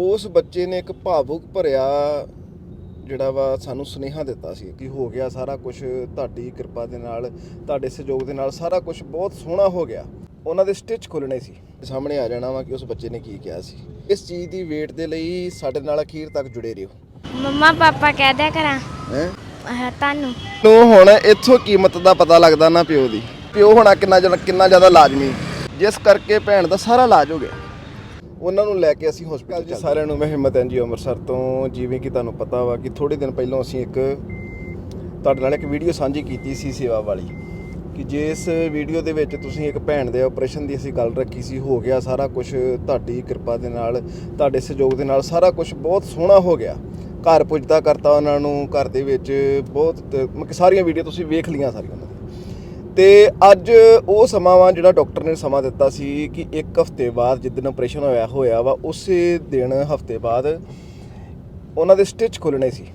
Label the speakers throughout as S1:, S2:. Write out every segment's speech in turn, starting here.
S1: ਉਸ ਬੱਚੇ ਨੇ ਇੱਕ ਭਾਵੁਕ ਭਰਿਆ ਜਿਹੜਾ ਵਾ ਸਾਨੂੰ ਸੁਨੇਹਾ ਦਿੱਤਾ ਸੀ ਕਿ ਹੋ ਗਿਆ ਸਾਰਾ ਕੁਝ ਤੁਹਾਡੀ ਕਿਰਪਾ ਦੇ ਨਾਲ ਤੁਹਾਡੇ ਸਹਿਯੋਗ ਦੇ ਨਾਲ ਸਾਰਾ ਕੁਝ ਬਹੁਤ ਸੋਹਣਾ ਹੋ ਗਿਆ। ਉਹਨਾਂ ਦੇ ਸਟਿਚ ਖੁੱਲਣੇ ਸੀ। ਸਾਹਮਣੇ ਆ ਜਾਣਾ ਵਾ ਕਿ ਉਸ ਬੱਚੇ ਨੇ ਕੀ ਕਿਹਾ ਸੀ। ਇਸ ਚੀਜ਼ ਦੀ ਵੇਟ ਦੇ ਲਈ ਸਾਡੇ ਨਾਲ ਅਖੀਰ ਤੱਕ ਜੁੜੇ ਰਹੋ।
S2: ਮੰਮਾ ਪਾਪਾ ਕਹਿ ਦਿਆ ਕਰਾਂ।
S1: ਹੈ?
S2: ਤੁਹਾਨੂੰ।
S1: ਨੂੰ ਹੁਣ ਇੱਥੋਂ ਕੀਮਤ ਦਾ ਪਤਾ ਲੱਗਦਾ ਨਾ ਪਿਓ ਦੀ। ਪਿਓ ਹੋਣਾ ਕਿੰਨਾ ਕਿੰਨਾ ਜ਼ਿਆਦਾ ਲਾਜ਼ਮੀ। ਜਿਸ ਕਰਕੇ ਭੈਣ ਦਾ ਸਾਰਾ ਇਲਾਜ ਹੋ ਗਿਆ। ਉਹਨਾਂ ਨੂੰ ਲੈ ਕੇ ਅਸੀਂ ਹਸਪੀਟਲ ਜੀ ਸਾਰਿਆਂ ਨੂੰ ਮੈਂ ਹਿੰਮਤ ਐਨਜੀ ਅੰਮ੍ਰਿਤਸਰ ਤੋਂ ਜਿਵੇਂ ਕਿ ਤੁਹਾਨੂੰ ਪਤਾ ਵਾ ਕਿ ਥੋੜੇ ਦਿਨ ਪਹਿਲਾਂ ਅਸੀਂ ਇੱਕ ਤੁਹਾਡੇ ਨਾਲ ਇੱਕ ਵੀਡੀਓ ਸਾਂਝੀ ਕੀਤੀ ਸੀ ਸੇਵਾ ਵਾਲੀ ਕਿ ਜਿਸ ਵੀਡੀਓ ਦੇ ਵਿੱਚ ਤੁਸੀਂ ਇੱਕ ਭੈਣ ਦੇ ਆਪਰੇਸ਼ਨ ਦੀ ਅਸੀਂ ਗੱਲ ਰੱਖੀ ਸੀ ਹੋ ਗਿਆ ਸਾਰਾ ਕੁਝ ਤੁਹਾਡੀ ਕਿਰਪਾ ਦੇ ਨਾਲ ਤੁਹਾਡੇ ਸਹਿਯੋਗ ਦੇ ਨਾਲ ਸਾਰਾ ਕੁਝ ਬਹੁਤ ਸੋਹਣਾ ਹੋ ਗਿਆ। ਘਰ ਪੁੱਜਦਾ ਕਰਤਾ ਉਹਨਾਂ ਨੂੰ ਘਰ ਦੇ ਵਿੱਚ ਬਹੁਤ ਮਤਲਬ ਕਿ ਸਾਰੀਆਂ ਵੀਡੀਓ ਤੁਸੀਂ ਵੇਖ ਲੀਆਂ ਸਾਰੀਆਂ ਤੇ ਅੱਜ ਉਹ ਸਮਾਂ ਵਾ ਜਿਹੜਾ ਡਾਕਟਰ ਨੇ ਸਮਾਂ ਦਿੱਤਾ ਸੀ ਕਿ ਇੱਕ ਹਫ਼ਤੇ ਬਾਅਦ ਜਿੱਦਣ ਆਪਰੇਸ਼ਨ ਹੋਇਆ ਹੋਇਆ ਵਾ ਉਸੇ ਦਿਨ ਹਫ਼ਤੇ ਬਾਅਦ ਉਹਨਾਂ ਦੇ ਸਟਿਚ ਖੁੱਲਣੇ ਸੀ।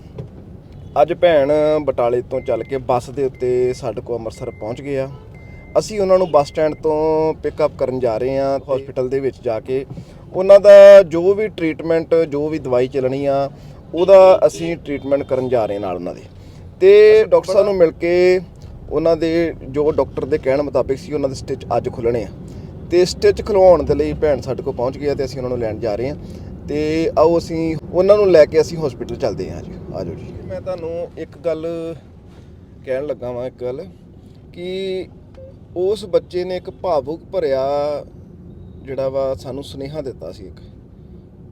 S1: ਅੱਜ ਭੈਣ ਬਟਾਲੇ ਤੋਂ ਚੱਲ ਕੇ ਬੱਸ ਦੇ ਉੱਤੇ ਸਾਡੇ ਕੋਲ ਅੰਮ੍ਰਿਤਸਰ ਪਹੁੰਚ ਗਏ ਆ। ਅਸੀਂ ਉਹਨਾਂ ਨੂੰ ਬੱਸ ਸਟੈਂਡ ਤੋਂ ਪਿਕਅਪ ਕਰਨ ਜਾ ਰਹੇ ਆ ਹਸਪੀਟਲ ਦੇ ਵਿੱਚ ਜਾ ਕੇ। ਉਹਨਾਂ ਦਾ ਜੋ ਵੀ ਟ੍ਰੀਟਮੈਂਟ ਜੋ ਵੀ ਦਵਾਈ ਚੱਲਣੀ ਆ ਉਹਦਾ ਅਸੀਂ ਟ੍ਰੀਟਮੈਂਟ ਕਰਨ ਜਾ ਰਹੇ ਨਾਲ ਉਹਨਾਂ ਦੇ। ਤੇ ਡਾਕਟਰ ਸਾਹਿਬ ਨੂੰ ਮਿਲ ਕੇ ਉਹਨਾਂ ਦੇ ਜੋ ਡਾਕਟਰ ਦੇ ਕਹਿਣ ਮੁਤਾਬਿਕ ਸੀ, ਉਹਨਾਂ ਦੇ ਸਟਿਚ ਅੱਜ ਖੁੱਲਣੇ ਆ। ਤੇ ਸਟਿਚ ਖਲਵਾਉਣ ਦੇ ਲਈ ਭੈਣ ਸਾਡੇ ਕੋਲ ਪਹੁੰਚ ਗਈ ਹੈ ਤੇ ਅਸੀਂ ਉਹਨਾਂ ਨੂੰ ਲੈਣ ਜਾ ਰਹੇ ਹਾਂ ਤੇ ਆਓ ਅਸੀਂ ਉਹਨਾਂ ਨੂੰ ਲੈ ਕੇ ਅਸੀਂ ਹਸਪੀਟਲ ਚੱਲਦੇ ਹਾਂ ਜੀ। ਆਜੋ ਜੀ। ਮੈਂ ਤੁਹਾਨੂੰ ਇੱਕ ਗੱਲ ਕਹਿਣ ਲੱਗਾ ਵਾਂ, ਇੱਕ ਗੱਲ, ਕਿ ਉਸ ਬੱਚੇ ਨੇ ਇੱਕ ਭਾਵੁਕ ਭਰਿਆ ਜਿਹੜਾ ਵਾ ਸਾਨੂੰ ਸੁਨੇਹਾ ਦਿੱਤਾ ਸੀ ਇੱਕ,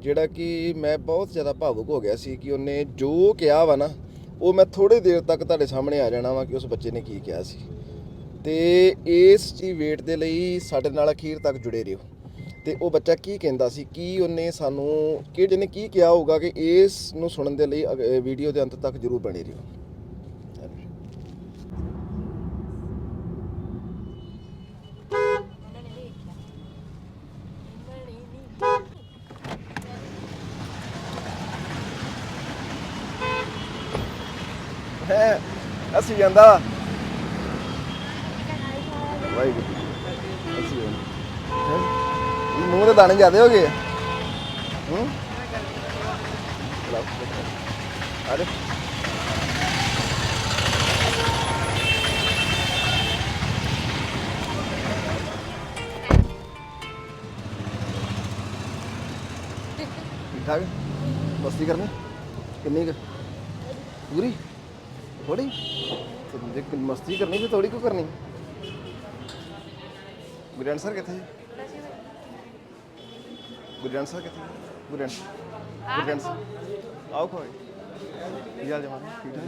S1: ਜਿਹੜਾ ਕਿ ਮੈਂ ਬਹੁਤ ਜ਼ਿਆਦਾ ਭਾਵੁਕ ਹੋ ਗਿਆ ਸੀ ਕਿ ਉਹਨੇ ਜੋ ਕਿਹਾ ਵਾ ਨਾ ਉਹ ਮੈਂ ਥੋੜੀ ਦੇਰ ਤੱਕ ਤੁਹਾਡੇ ਸਾਹਮਣੇ ਆ ਜਾਣਾ ਵਾ ਕਿ ਉਸ ਬੱਚੇ ਨੇ ਕੀ ਕਿਹਾ ਸੀ। ਤੇ ਇਸ ਚੀ ਵੇਟ ਦੇ ਲਈ ਸਾਡੇ ਨਾਲ ਅਖੀਰ ਤੱਕ ਜੁੜੇ ਰਹੋ। ਤੇ ਉਹ ਬੱਚਾ ਕੀ ਕਹਿੰਦਾ ਸੀ, ਕੀ ਉਹਨੇ ਸਾਨੂੰ ਕਿਹੜੇ ਨੇ ਕੀ ਕਿਹਾ ਹੋਊਗਾ ਕਿ ਇਸ ਨੂੰ ਸੁਣਨ ਦੇ ਲਈ ਵੀਡੀਓ ਦੇ ਅੰਤ ਤੱਕ ਜਰੂਰ ਬਣੇ ਰਹੋ। ਅਸੀਂ ਜਾਂਦਾ। ਵਾਹਿਗੁਰੂ। ਅਸੀਂ ਇਹ ਮੂੰਹ ਦੇ ਦਾਣੇ ਜ਼ਿਆਦੇ ਹੋ ਗਏ ਹੂੰ? ਅਰੇ ਠੀਕ ਠਾਕ? ਮਸਤੀ ਕਰਨੀ? ਕਿੰਨੀ ਕੁ? ਪੂਰੀ? ਥੋੜੀ ਜੇ ਕੋਈ ਮਸਤੀ ਕਰਨੀ ਤੇ ਥੋੜੀ ਕਿਉਂ ਕਰਨੀ। ਗੁਰਿਆਨ ਸਰ ਕਿੱਥੇ ਗੁਰਿਆਨ ਸਰ ਕਿੱਥੇ ਗੁਰਿਆਨ ਸਰ ਆਓ ਕੋਈ। ਕੀ ਹਾਲ ਜਮਾ ਠੀਕ ਠਾਕ?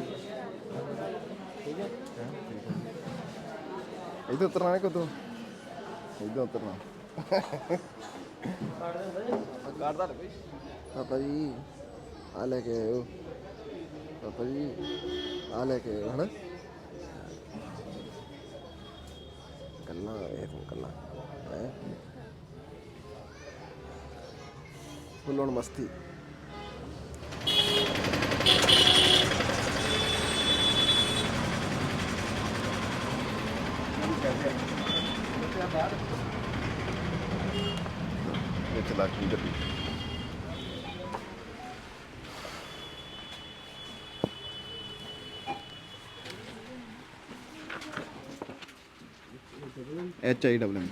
S1: ਠੀਕ ਹੈ। ਹਾਂ, ਠੀਕ ਹੈ ਇੱਧਰ ਉਤਰਨਾ ਹੈ ਕਦੋਂ ਇੱਧਰ ਉਤਰਨਾ। ਕਾਰਦਾ ਕੋਈ। ਪਾਪਾ ਜੀ ਆ ਲੈ ਕੇ ਆਇਓ। ਪਾਪਾ ਜੀ। ਆ ਲੈ ਕੇ ਆਇਓ, ਹਨਾ? ਕੱਲਾ ਇਹ ਤੂੰ ਕੱਲਾ ਹੈ? ਫੁੱਲੋਂ ਮਸਤੀ। ਇਹ ਚਲਾ ਕੇ ਗੱਡੀ। ਐਚ ਆਈ ਡਬਲ ਐਮ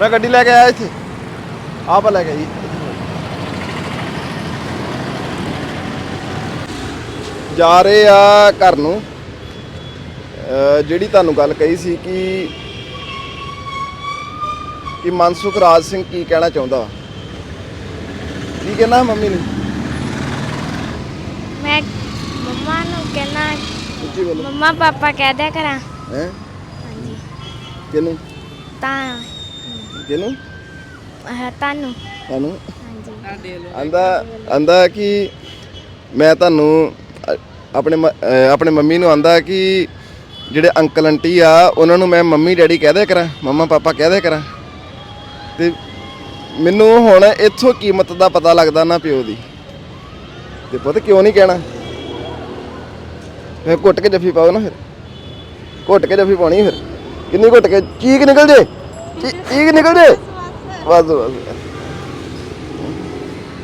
S1: ਮੈਂ ਗੱਡੀ ਲੈ ਕੇ ਆਇਆ ਇੱਥੇ। ਆਪ ਲੈ ਕੇ ਆਈ। ਜਾ ਰਹੇ ਆ ਘਰ ਨੂੰ। ਜਿਹੜੀ ਤੁਹਾਨੂੰ ਗੱਲ ਕਹੀ ਸੀ ਕਿ ਕਿ ਮਨਸੁਖ ਰਾਜ ਸਿੰਘ ਕੀ ਕਹਿਣਾ ਚਾਹੁੰਦਾ? ਵਾ ਕੀ ਕਹਿਣਾ ਮੰਮੀ ਨੇ?
S2: ਮੈਂ ਮੰਮਾ ਨੂੰ ਕਹਿਣਾ
S1: ਉੱਚੀ ਬੋਲੋ।
S2: ਮੰਮਾ ਪਾਪਾ ਕਹਿ ਦਿਆ ਕਰਾਂ।
S1: ਹੈ?
S2: ਹਾਂਜੀ।
S1: ਕਿਹਨੂੰ?
S2: ਤਾਂ
S1: ਕਿਹਨੂੰ?
S2: ਆਹ ਤੁਹਾਨੂੰ।
S1: ਤੁਹਾਨੂੰ?
S2: ਹਾਂਜੀ।
S1: ਆਂਦਾ ਆਂਦਾ ਕਿ ਮੈਂ ਤੁਹਾਨੂੰ ਆਪਣੇ ਆਪਣੇ ਮੰਮੀ ਨੂੰ ਆਂਦਾ ਕਿ ਜਿਹੜੇ ਅੰਕਲ ਆਂਟੀ ਆ ਉਹਨਾਂ ਨੂੰ ਮੈਂ ਮੰਮੀ ਡੈਡੀ ਕਹਿ ਦਿਆ ਕਰਾਂ ਮੰਮਾ ਪਾਪਾ ਕਹਿ ਦਿਆ ਕਰਾਂ। ਤੇ ਮੈਨੂੰ ਹੁਣ ਇੱਥੋਂ ਕੀਮਤ ਦਾ ਪਤਾ ਲੱਗਦਾ ਨਾ ਪਿਓ ਦੀ। ਤੇ ਪੁੱਤ ਕਿਉਂ ਨਹੀਂ ਕਹਿਣਾ? ਫਿਰ ਘੁੱਟ ਕੇ ਜੱਫੀ ਪਾਓ ਨਾ ਫਿਰ। ਘੁੱਟ ਕੇ ਜੱਫੀ ਪਾਉਣੀ ਫਿਰ। ਕਿੰਨੀ ਘੁੱਟ ਕੇ? ਚੀਕ ਨਿਕਲ ਜੇ? ਚੀ- ਚੀਕ ਨਿਕਲ ਜੇ? ਬਸ ਬਸ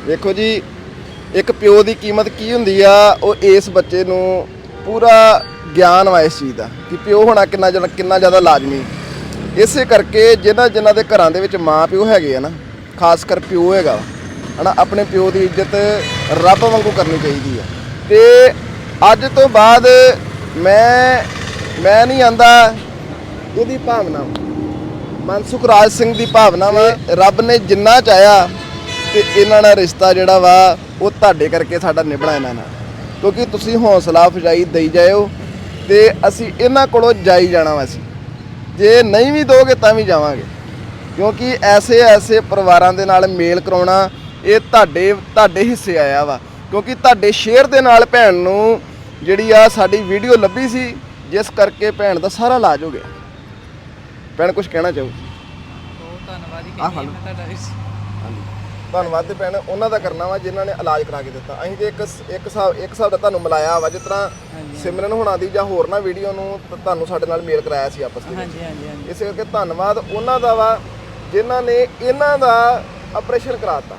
S1: ਦੇਖੋ ਜੀ, ਇੱਕ ਪਿਓ ਦੀ ਕੀਮਤ ਕੀ ਹੁੰਦੀ ਆ, ਉਹ ਇਸ ਬੱਚੇ ਨੂੰ ਪੂਰਾ ਗਿਆਨ ਵਾ ਇਸ ਚੀਜ਼ ਦਾ ਕਿ ਪਿਓ ਹੋਣਾ ਕਿੰਨਾ ਜ਼ਿਆਦਾ ਕਿੰਨਾ ਜ਼ਿਆਦਾ ਲਾਜ਼ਮੀ। ਇਸੇ ਕਰਕੇ ਜਿਨ੍ਹਾਂ ਜਿਨ੍ਹਾਂ ਦੇ ਘਰਾਂ ਦੇ ਵਿੱਚ ਮਾਂ ਪਿਓ ਹੈਗੇ ਆ ਨਾ ਖਾਸ ਕਰ ਪਿਓ ਹੈਗਾ ਹਨਾ ਆਪਣੇ ਪਿਓ ਦੀ ਇੱਜ਼ਤ ਰੱਬ ਵਾਂਗੂ ਕਰਨੀ ਚਾਹੀਦੀ ਆ ਤੇ ਅੱਜ ਤੋਂ ਬਾਅਦ ਮੈਂ ਮੈਂ ਨਹੀਂ ਆਂਦਾ ਇਹਦੀ ਭਾਵਨਾ। ਮਨਸੁਖ ਰਾਜ ਸਿੰਘ ਦੀ ਭਾਵਨਾ ਵਾ ਰੱਬ ਨੇ ਜਿੰਨਾ ਚਾਹਿਆ ਤੇ ਇਹਨਾਂ ਨਾਲ ਰਿਸ਼ਤਾ ਜਿਹੜਾ ਵਾ ਉਹ ਤੁਹਾਡੇ ਕਰਕੇ ਸਾਡਾ ਨਿਭਣਾ ਇਹਨਾਂ ਨਾਲ। ਕਿਉਂਕਿ ਤੁਸੀਂ ਹੌਸਲਾ ਅਫਜ਼ਾਈ ਦੇਈ ਜਾਇਓ ਤੇ ਅਸੀਂ ਇਹਨਾਂ ਕੋਲੋਂ ਜਾਈ ਜਾਣਾ ਵਾ ਅਸੀਂ। ਜੇ ਨਹੀਂ ਵੀ ਦੋਗੇ ਤਾਂ ਵੀ ਜਾਵਾਂਗੇ। ਕਿਉਂਕਿ ਐਸੇ ਐਸੇ ਪਰਿਵਾਰਾਂ ਦੇ ਨਾਲ ਮੇਲ ਕਰਾਉਣਾ ਇਹ ਤੁਹਾਡੇ ਤੁਹਾਡੇ ਹਿੱਸੇ ਆਇਆ ਵਾ। ਕਿਉਂਕਿ ਤੁਹਾਡੇ ਸ਼ੇਅਰ ਦੇ ਨਾਲ ਭੈਣ ਨੂੰ ਜਿਹੜੀ ਆ ਸਾਡੀ ਵੀਡੀਓ ਲੱਭੀ ਸੀ ਜਿਸ ਕਰਕੇ ਭੈਣ ਦਾ ਸਾਰਾ ਇਲਾਜ ਹੋ ਗਿਆ। ਭੈਣ ਕੁਝ ਕਹਿਣਾ ਚਾਹੋ?
S3: ਬਹੁਤ ਧੰਨਵਾਦ। ਮੈਂ ਤੁਹਾਡਾ। ਇਸ
S1: ਧੰਨਵਾਦ ਤੇ ਭੈਣ ਉਹਨਾਂ ਦਾ ਕਰਨਾ ਵਾ ਜਿਨ੍ਹਾਂ ਨੇ ਇਲਾਜ ਕਰਾ ਕੇ ਦਿੱਤਾ। ਅਸੀਂ ਤੇ ਇੱਕ ਇੱਕ ਹਿਸਾਬ ਇੱਕ ਹਿਸਾਬ ਦਾ ਤੁਹਾਨੂੰ ਮਿਲਾਇਆ ਵਾ ਜਿਸ ਤਰ੍ਹਾਂ। ਸਿਮਰਨ ਹੋਣਾ ਦੀ ਜਾਂ ਹੋਰ ਨਾ ਵੀਡੀਓ ਨੂੰ ਤੁਹਾਨੂੰ ਸਾਡੇ ਨਾਲ ਮੇਲ ਕਰਾਇਆ ਸੀ ਆਪਸ ਵਿੱਚ।
S3: ਹਾਂਜੀ ਹਾਂਜੀ ਹਾਂਜੀ।
S1: ਇਸੇ ਕਰਕੇ ਧੰਨਵਾਦ। ਉਹਨਾਂ ਦਾ ਵਾ ਜਿਨ੍ਹਾਂ ਨੇ ਇਹਨਾਂ ਦਾ ਆਪਰੇਸ਼ਨ ਕਰਾਤਾ।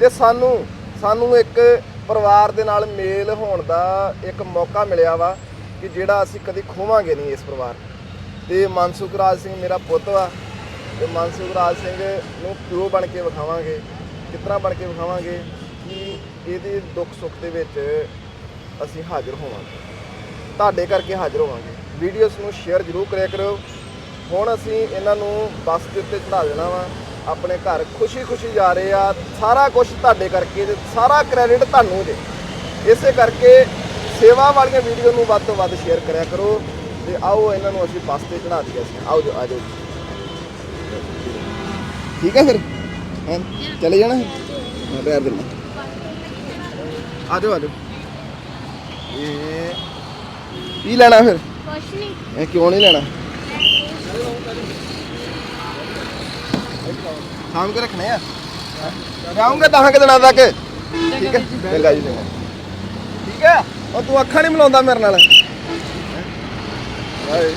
S1: ਤੇ ਸਾਨੂੰ ਸਾਨੂੰ ਇੱਕ ਪਰਿਵਾਰ ਦੇ ਨਾਲ ਮੇਲ ਹੋਣ ਦਾ ਇੱਕ ਮੌਕਾ ਮਿਲਿਆ ਵਾ ਕਿ ਜਿਹੜਾ ਅਸੀਂ ਕਦੀ ਖੋਵਾਂਗੇ ਨਹੀਂ ਇਸ ਪਰਿਵਾਰ ਤੇ ਮਨਸੂਖ ਰਾਜ ਸਿੰਘ ਮੇਰਾ ਪੁੱਤ ਵਾ, ਤੇ ਮਨਸੁਖ ਰਾਜ ਸਿੰਘ ਨੂੰ ਪਿਓ ਬਣ ਕੇ ਵਿਖਾਵਾਂਗੇ। ਕਿਸ ਤਰ੍ਹਾਂ ਬਣ ਕੇ ਵਿਖਾਵਾਂਗੇ ਕਿ ਇਹਦੇ ਦੁੱਖ ਸੁੱਖ ਦੇ ਵਿੱਚ ਅਸੀਂ ਹਾਜ਼ਰ ਹੋਵਾਂਗੇ। ਤੁਹਾਡੇ ਕਰਕੇ ਹਾਜ਼ਰ ਹੋਵਾਂਗੇ। ਵੀਡੀਓਜ਼ ਨੂੰ ਸ਼ੇਅਰ ਜ਼ਰੂਰ ਕਰਿਆ ਕਰੋ। ਹੁਣ ਅਸੀਂ ਇਹਨਾਂ ਨੂੰ ਬੱਸ ਦੇ ਉੱਤੇ ਚੜਾ ਦੇਣਾ ਵਾ। ਆਪਣੇ ਘਰ ਖੁਸ਼ੀ-ਖੁਸ਼ੀ ਜਾ ਰਹੇ ਆ। ਸਾਰਾ ਕੁਝ ਤੁਹਾਡੇ ਕਰਕੇ ਤੇ ਸਾਰਾ ਕ੍ਰੈਡਿਟ ਤੁਹਾਨੂੰ ਜੇ ਇਸੇ ਕਰਕੇ ਸੇਵਾ ਵਾਲੀਆਂ ਵੀਡੀਓ ਨੂੰ ਵੱਧ ਤੋਂ ਵੱਧ ਸ਼ੇਅਰ ਕਰਿਆ ਕਰੋ ਤੇ ਆਓ ਇਹਨਾਂ ਨੂੰ ਅਸੀਂ ਬੱਸ ਤੇ ਚੜਾ ਦਈਏ ਅਸੀਂ। ਆਓ ਜੋ ਆ ਜਾਓ ਠੀਕ ਹੈ ਫਿਰ? ਹਾਂ? ਚਲੇ ਜਾਣਾ? ਹਾਂ ਪਿਆਰ ਦਿੰਦਾ। ਆ ਜਾਓ ਆ ਜਾਓ। ਇਹ ਕੀ ਲੈਣਾ ਫਿਰ?
S2: ਕੁਛ ਨਹੀਂ।
S1: ਇਹ ਕਿਉਂ ਨਹੀਂ ਲੈਣਾ? ਸ਼ਾਮ ਕੇ ਰੱਖਣੇ ਆ? ਜਾਉਂਗੇ ਦਹਾਂ ਕਿ ਦਿਨਾਂ ਤੱਕ। ਠੀਕ ਹੈ? ਚੰਗਾ ਜੀ ਚੰਗਾ। ਠੀਕ ਹੈ? ਉਹ ਤੂੰ ਅੱਖਾਂ ਨਹੀਂ ਮਿਲਾਉਂਦਾ ਮੇਰੇ ਨਾਲ। ਬਾਏ।